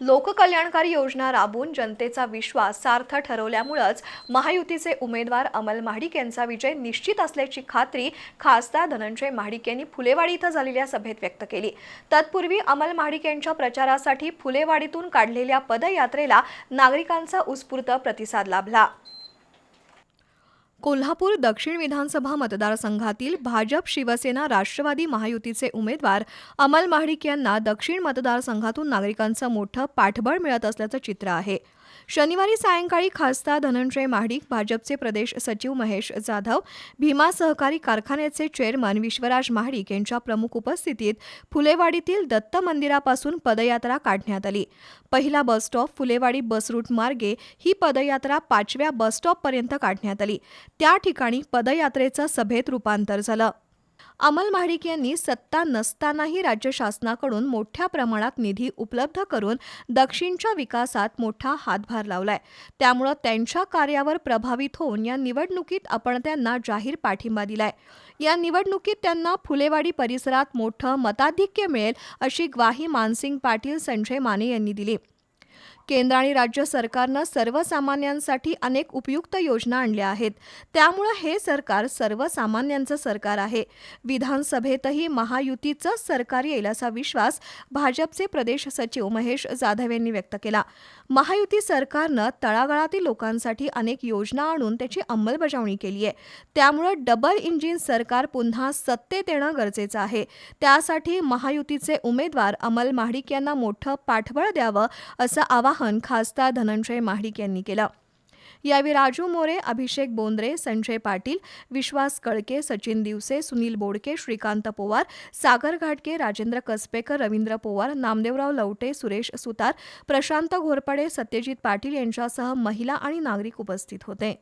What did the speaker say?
लोककल्याणकारी योजना राबवून जनतेचा विश्वास सार्थ ठरवल्यामुळंच महायुतीचे उमेदवार अमल महाडिक यांचा विजय निश्चित असल्याची खात्री खासदार धनंजय महाडिक यांनी फुलेवाडी इथं झालेल्या सभेत व्यक्त केली. तत्पूर्वी अमल महाडिक यांच्या प्रचारासाठी फुलेवाडीतून काढलेल्या पदयात्रेला नागरिकांचा उत्स्फूर्त प्रतिसाद लाभला. कोल्हापूर दक्षिण विधानसभा मतदारसंघातील भाजप शिवसेना राष्ट्रवादी महायुतीचे उमेदवार अमल महाडिक यांना दक्षिण मतदारसंघातून नागरिकांचं मोठं पाठबळ मिळत असल्याचं चित्र आहे. शनिवारी सायंकाळी खासदार धनंजय महाडिक भाजपचे प्रदेश सचिव महेश जाधव भीमा सहकारी कारखान्याचे चेअरमन विश्वराज महाडिक यांच्या प्रमुख उपस्थितीत फुलेवाडीतील दत्त मंदिरापासून पदयात्रा काढण्यात आली. पहिला बसस्टॉप फुलेवाडी बस रूट मार्गे ही पदयात्रा पाचव्या बसस्टॉपपर्यंत काढण्यात आली. त्या ठिकाणी पदयात्रेचं सभेत रूपांतर झालं. अमल महाडिक यांनी सत्ता नसतानाही राज्य शासनाकडून मोठ्या प्रमाणात निधी उपलब्ध करून दक्षिणच्या विकासात मोठा हातभार लावलाय. त्यामुळं त्यांच्या कार्यावर प्रभावित होऊन या निवडणुकीत आपण त्यांना जाहीर पाठिंबा दिलाय. या निवडणुकीत त्यांना फुलेवाडी परिसरात मोठं मताधिक्य मिळेल अशी ग्वाही मानसिंग पाटील संजय माने यांनी दिली. केंद्र आणि राज्य सरकारनं सर्वसामान्यांसाठी अनेक उपयुक्त योजना आणल्या आहेत. त्यामुळं हे सरकार सर्वसामान्यांचं सरकार आहे. विधानसभेतही महायुतीचंच सरकार येईल असा विश्वास भाजपचे प्रदेश सचिव महेश जाधव यांनी व्यक्त केला. महायुती सरकारनं तळागाळातील लोकांसाठी अनेक योजना आणून त्याची अंमलबजावणी केली आहे. त्यामुळं डबल इंजिन सरकार पुन्हा सत्तेत येणं गरजेचं आहे. त्यासाठी महायुतीचे उमेदवार अमल महाडिक यांना मोठं पाठबळ द्यावं असं आवाहन आवाहन खासदार धनंजय महाडिक यांनी केलं. यावेळी राजू मोरे अभिषेक बोंद्रे संजय पाटील विश्वास कळके सचिन दिवसे सुनील बोडके श्रीकांत पोवार सागर घाटके राजेंद्र कसबेकर रवींद्र पोवार नामदेवराव लवटे सुरेश सुतार प्रशांत घोरपडे सत्यजित पाटील यांच्यासह महिला आणि नागरिक उपस्थित होते.